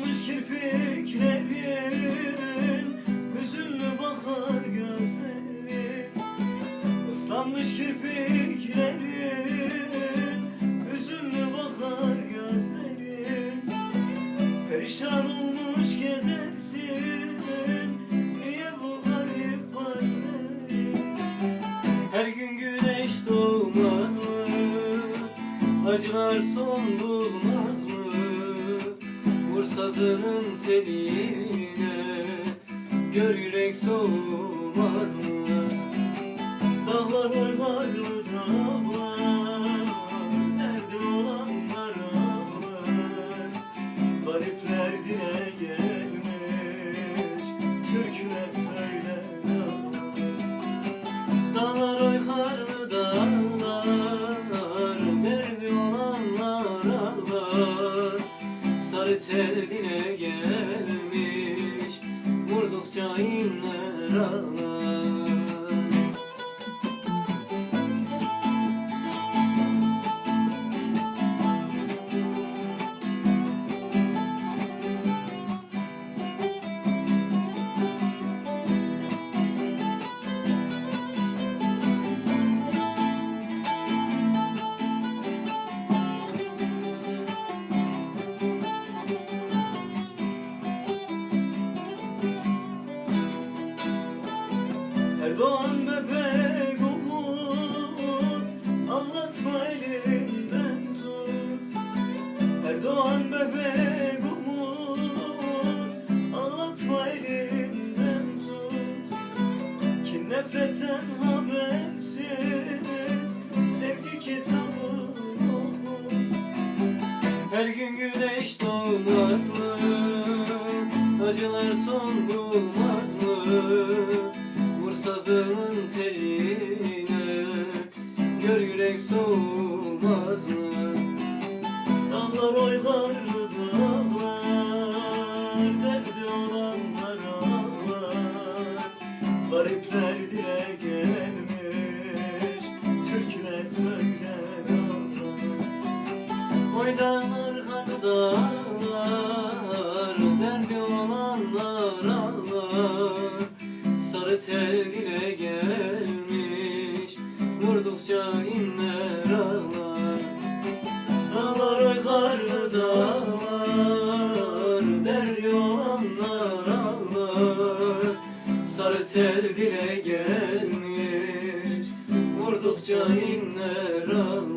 Islanmış kirpiklerin Hüzünlü bakar gözlerin Islanmış kirpiklerin Hüzünlü bakar gözlerin Perişan olmuş gezersin Niye bu garip hallerin Her gün güneş doğmaz mı? Acılar son? Vur sazının teline Gör yürek soğumaz mı? Gelmiş. Vurdukça inler doğan bebek umut Anlatma elimden tut Her doğan bebek umut Anlatma elimden tut Kim nefretten habersiz Sevgi kitabı okur her gün güneş doğmaz mı? Acılar son bulmaz mı? Dağlar dağlar Derdi olanlar ağlar. Garipler dile gelmiş Türküler söyler ağlar. Oy Derdi olanlar ağlar. Sarı tel dile gelmiş dile gelmiş. Vurdukça inler ağlar